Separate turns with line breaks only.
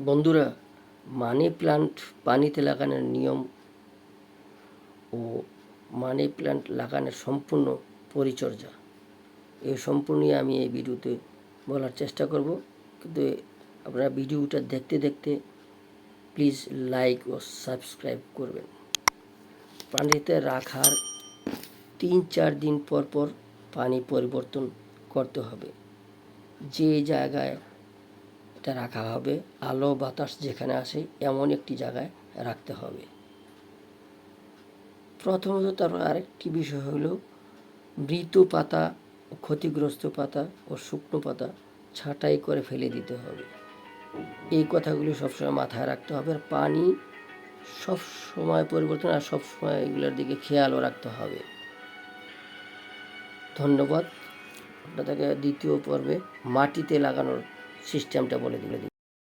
বন্ধুরা money plant পানিতে লাগানোর নিয়ম ও মানি প্লান্ট লাগানোর সম্পূর্ণ পরিচর্যা। এই সম্পূর্ণই আমি এই ভিডিওতে বলার চেষ্টা করব। কিন্তু আপনারা ভিডিওটা দেখতে দেখতে প্লিজ লাইক ও সাবস্ক্রাইব করবেন। পানিতে রাখার তিন চার দিন পর পর পানি পরিবর্তন করতে হবে। যে জায়গায় এটা রাখা হবে। আলো, বাতাস যেখানে আসে এমন একটি জায়গায় রাখতে হবে। প্রথমত তার আরেকটি বিষয় হলো, মৃত পাতা, ক্ষতিগ্রস্ত পাতা ও শুকনো পাতা ছাঁটাই করে ফেলে দিতে হবে। এই কথাগুলি সবসময় মাথায় রাখতে হবে। আর পানি সব সময় পরিবর্তন আর সব সময় এগুলোর দিকে খেয়ালও রাখতে হবে। ধন্যবাদ। আপনাদেরকে দ্বিতীয় পর্বে মাটিতে লাগানোর সিস্টেমটা বলে দিলে